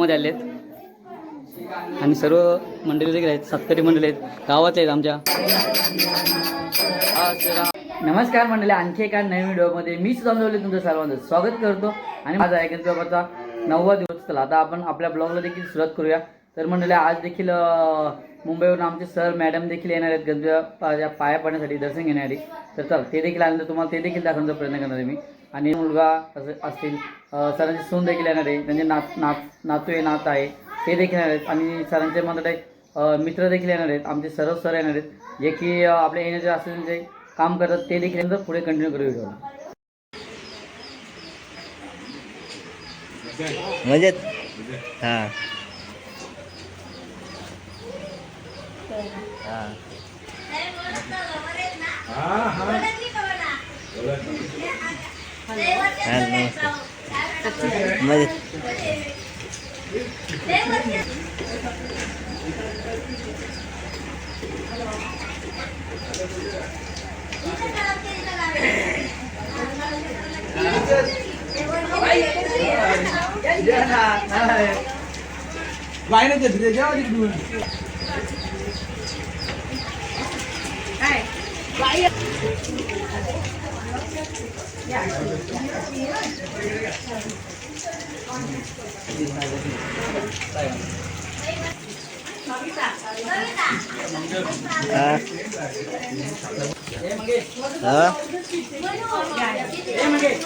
मध्ये आलेत. आणि सर्व मंडळी देखील आहेत सातकरी मंडळी आहेत गावातले आहेत आमच्या. नमस्कार मंडळी आणखी एका नवीन व्हिडिओमध्ये मी सुद्धा तुमचं सर्वांचं स्वागत करतो. आणि माझा ऐकत बाबाचा नववा दिवस चला आता आपण आपल्या ब्लॉगला देखील सुरुवात करूया. तर मंडळी आज देखील मुंबईवरून आमचे सर मॅडम देखील येणार आहेत गणपती पाया पडण्यासाठी दर्शन घेण्यासाठी. तर चल ते देखील आल्यानंतर तुम्हाला ते देखील दाखवण्याचा प्रयत्न करणार आहे मी. आणि मुलगा असं असतील सरांची सून देखील येणार आहे. त्यांचे नात नात नातू आहे नात आहे ते देखील येणार आहेत. आणि सरांचे म्हणतात मित्र देखील येणार आहेत. आमचे सर्व सर येणार आहेत. जे की आपल्या येण्याचे असलेले जे काम करतात ते देखील पुढे कंटिन्यू करू व्हिडिओला म्हणजे हा. हा. हा, नमस्कार म्हणजे हा हा दीदी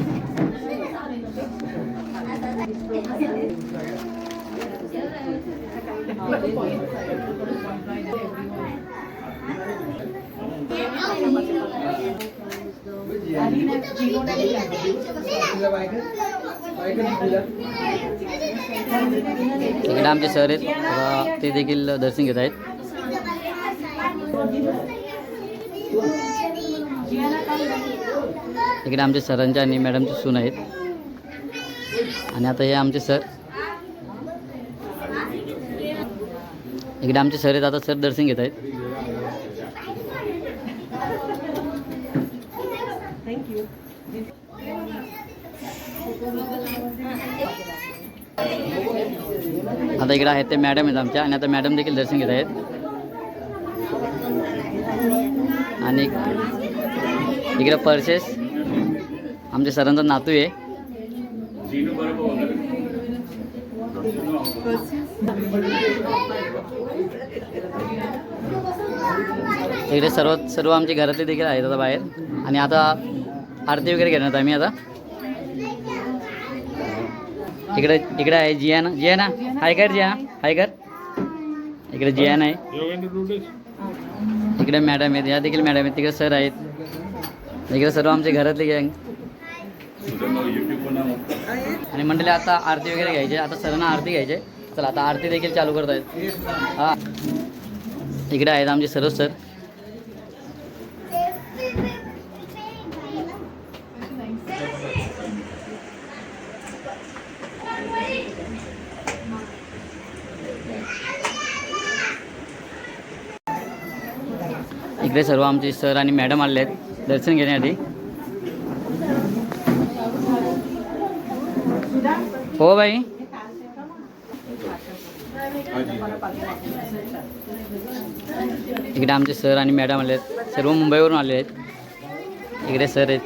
इकडे आमचे सर आहेत. ते देखील दर्शन घेत आहेत. इकडे आमचे सरांचे आणि मॅडमचे सून आहेत. आणि आता हे आमचे सर. इकडे आमचे सर आहेत आता सर दर्शन घेत आहेत. आता इकडे आहेत ते मॅडम आहेत आमच्या आणि आता मॅडम देखील दर्शन घेत आहेत. आणि इकडे पर्सेस आमच्या सरांचा नातू आहे. इकडे सर्व सर्व आमचे घरातले देखील आहेत आता बाहेर. आणि आता आरती वगैरे घेणार आम्ही आता. इकडे इकडे आहे जियाना. जियाना हाय कर जिया हाय कर. इकडे जियान आहे. इकडे मॅडम आहेत. या देखील मॅडम आहेत. तिकडे सर आहेत. इकडे सर्व आमचे घरातले गँग. आणि मंडळी आता आरती वगैरे घ्यायची. आता सरांना आरती घ्यायची चला आता आरती देखील चालू करत आहेत. हा. इकडे आहेत आमचे सर्व सर. इकडे सर्व आमचे सर आणि मॅडम आले आहेत. दर्शन घेण्यासाठी. हो बाई. इकडे आमचे सर आणि मॅडम आले आहेत. सर्व मुंबईवरून आले आहेत. इकडे सर आहेत.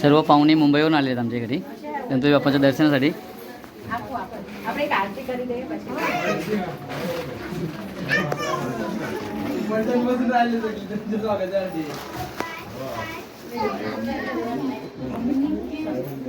सर्व पाहुणे मुंबईवरून आले आहेत आमच्या इकडे गणपती बाप्पाच्या दर्शनासाठी.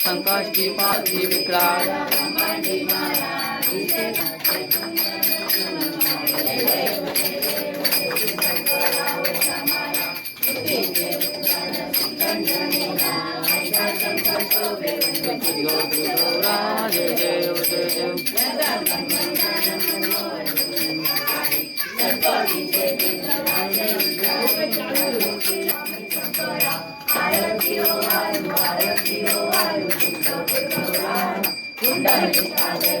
संकाष्टी पाठी विक्राळ जय Thank you.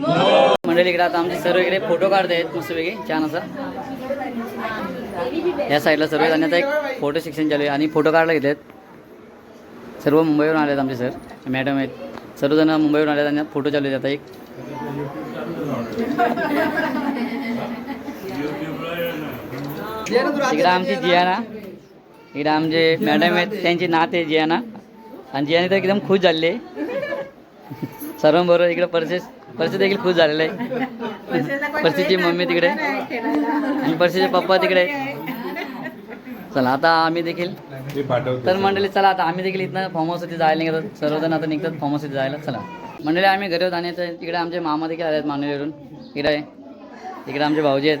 मंगल मंडळी इकडे आता आमचे सर्व इकडे फोटो काढत आहेत मस्तपैकी छान असा. या साईडला सर्व आणि आता एक फोटो सेक्शन चालू आहे आणि फोटो काढला घेत आहेत सर्व मुंबईवरून आले आहेत आमचे सर मॅडम आहेत. सर्वजण मुंबईवरून आले आहेत आणि फोटो चालू आहेत आता एक. इकडे आमची जियाना इकडे आमचे मॅडम आहेत त्यांचे नात आहे जियाना. आणि जियाने तर एकदम खुश झाले. सर्व सर्वांबरोबर इकडे परचेस परचेस देखील खुश झालेला आहे. मम्मी तिकडे. आणि परचेसचे पप्पा तिकडे. चला आता आम्ही देखील तर मंडळी चला आता आम्ही देखील इथनं फार्म हाऊसवरती जायला निघतात सर्वजण आता निघतात फार्म हाऊसवरती जायला. चला. मंडळी आम्ही घरी होत आणि इकडे आमचे मामा देखील आले आहेत मानवलीवरून इकडे इकडे आमचे भाऊजी आहेत.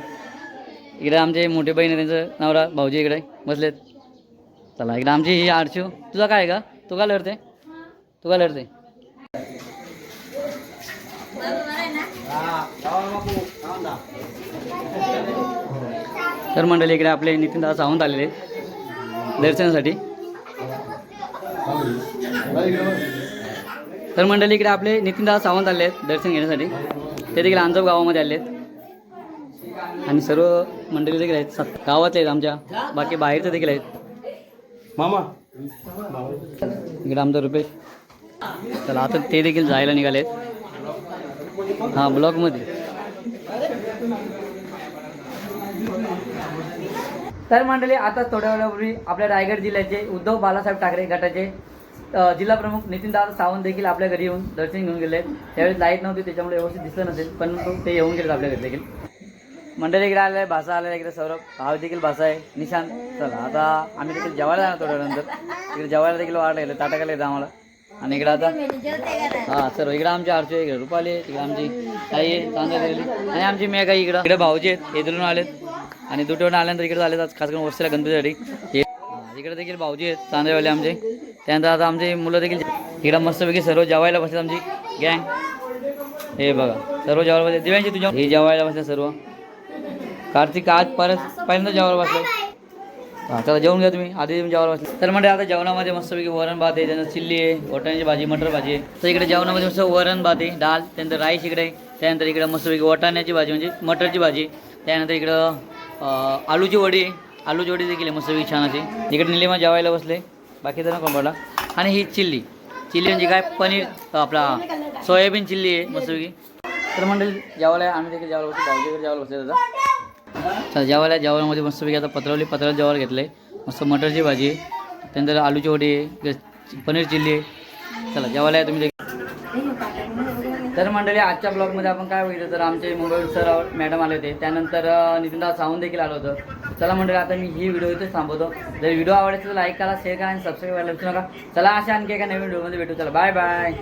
इकडे आमचे मोठे बहीण आहे त्यांचं नवरा भाऊजी इकडे बसलेत. चला इकडे आमची ही आरचू तुझा काय आहे का तू का लढते? तू का लढते? तर मंडळी इकडे आपले नितीन दादा सावंत आलेले आहेत. दर्शनासाठी. तर मंडळी इकडे आपले नितीन दादा सावंत आले आहेत दर्शन घेण्यासाठी. ते देखील अंजप गावामध्ये आले आहेत. आणि सर्व मंडळी देखील आहेत. सात गावातले आहेत आमच्या. बाकी बाहेरचे देखील आहेत. मामा. इकडे आमचा रुपेश. चला आता ते देखील जायला निघालेत हां ब्लॉकमध्ये तर मंडळी आता थोड्या वेळापूर्वी आपल्या रायगड जिल्ह्याचे उद्धव बालासाहेब ठाकरे गटाचे जिल्हा प्रमुख नितीनदादा सावंत देखील आपल्या घरी येऊन दर्शन घेऊन गेले त्यावेळेस लाइट नव्हती त्याच्यामुळे व्यवस्थित दिसलं नसेल पण ते येऊन गेलेत आपल्या घरी देखील. मंडळी इकडे आलेलं आहे भाषा आलेला इकडे सौरभ. भाव देखील भाषा आहे. निशांत चला आता आम्ही देखील जेवायला जाणार थोड्या वेळानंतर. इकडे जेवायला देखील वाढ गेलं ताटाकाला येतं आम्हाला. आणि इकडं आता हा सर्व इकडं आमचे आरची इकडे रुपाले तिकडे आमची ताई आहे आणि आमची मेघा इकडं. इकडे भाऊजी आहेत येदरून आलेत. आणि दुटवून आल्यानंतर इकडे आलेत आज खास करून वस्तीला गणपतीसाठी. इकडे देखील भाऊजी आहेत चांदेवाले आमचे. त्यानंतर आता आमचे मुलं देखील इकडे मस्तपैकी सर्व जेवायला बसले आमची गँग हे बघा सर्व जेवायला बसले दिव्यांची तुझ्या हे जेवायला बसले सर्व. कार्तिक आज परत पहिल्यांदा जेवायला बसले हा, चला जेवून घ्या तुम्ही. आधी तुम्ही जेवायला बसले. तर म्हणजे आता जेवणामध्ये मस्तपैकी वरण भात आहे त्यानंतर चिल्ली आहे वाटाण्याची भाजी मटर भाजी आहे. तर इकडे जेवणामध्ये मस्त वरण भात आहे डाळ त्यानंतर राईस इकडे त्यानंतर इकडे मस्तपैकी वाटाण्याची भाजी म्हणजे मटरची भाजी त्यानंतर इकडं आलूची वडी आहे. आलूची वडी देखील आहे मस्तपैकी छान अशी. इकडे निलिमा जेवायला बसले. बाकी तर नको पडला आणि ही चिल्ली. चिल्ली म्हणजे काय? पनीर आपला सोयाबीन चिल्ली आहे मस्तपैकी. तर म्हणजे जेवायला आम्ही देखील जेवायला बसतो भाऊजीकडे जेवायला बसले दादा चला जेवायला जेवणामध्ये मस्तपैकी आता पत्रवली पत्राला जेवायला घेतलं आहे मस्त मटरची भाजी त्यानंतर आलूची वडी पनीर चिल्ली. चला जेवायला तुम्ही तर मंडळी आजच्या ब्लॉगमध्ये आपण काय बघितलं तर आमचे मुंबई सर मॅडम आले होते. त्यानंतर नितीनदा नितीनदास सावंत देखील आलं होतं. चला मंडळी आता मी ही व्हिडिओ इथेच थांबवतो. जर व्हिडिओ आवडला तर लाईक करा शेअर करा आणि सबस्क्राईब करायला विसरू नका. चला अशा आणखी एका नवीन व्हिडिओमध्ये भेटू. चला बाय बाय